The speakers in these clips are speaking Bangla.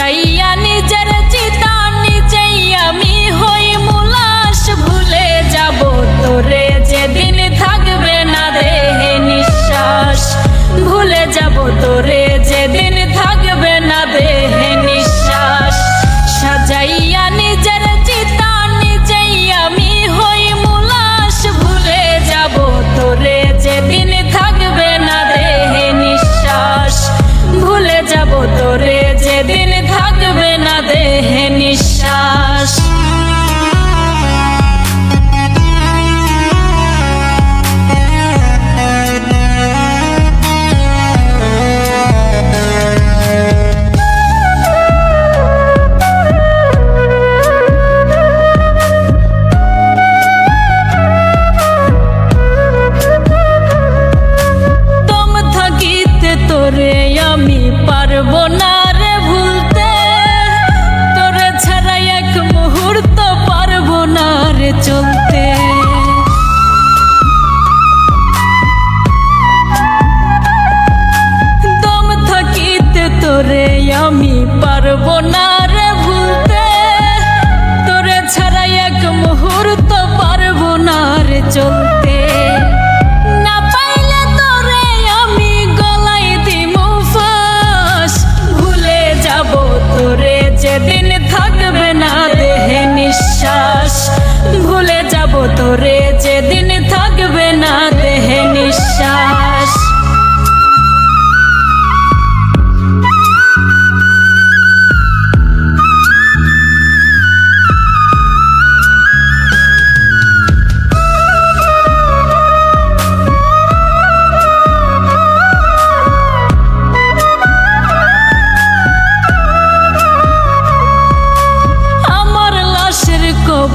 aí.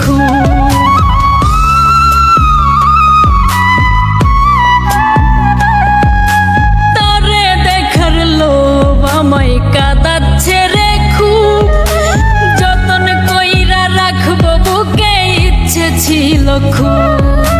খুব তারে দেখার লোভ আমায় কাঁদাচ্ছে রে যতন কইরা রাখব বুকে ইচ্ছে খুব।